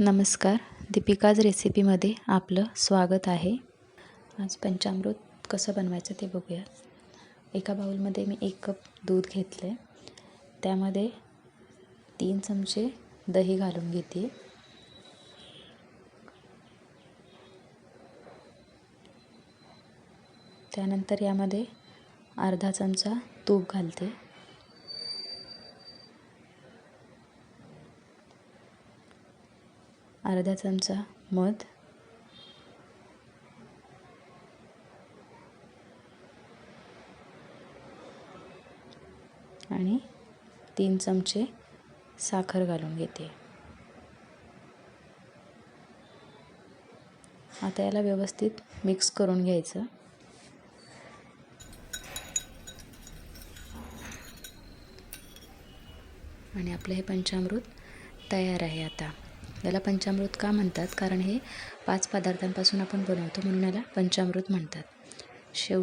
नमस्कार. दीपिकाज रेसिपीमध्ये आपलं स्वागत आहे. आज पंचामृत कसं बनवायचं ते बघूया एका बाऊलमध्ये मी एक कप दूध घेतलं आहे त्यामध्ये तीन चमचे दही घालून घेते. त्यानंतर यामध्ये अर्धा चमचा तूप घालते. अर्धा चमचा मध. आणि तीन चमचे साखर घालून घेते. आता याला व्यवस्थित मिक्स करून घ्यायचं. आणि आपलं हे पंचामृत तयार आहे आता. याला पंचामृत का म्हणतात? कारण हे पाच पदार्थांपासून आपण बनवतो म्हणून याला पंचामृत म्हणतात. शेव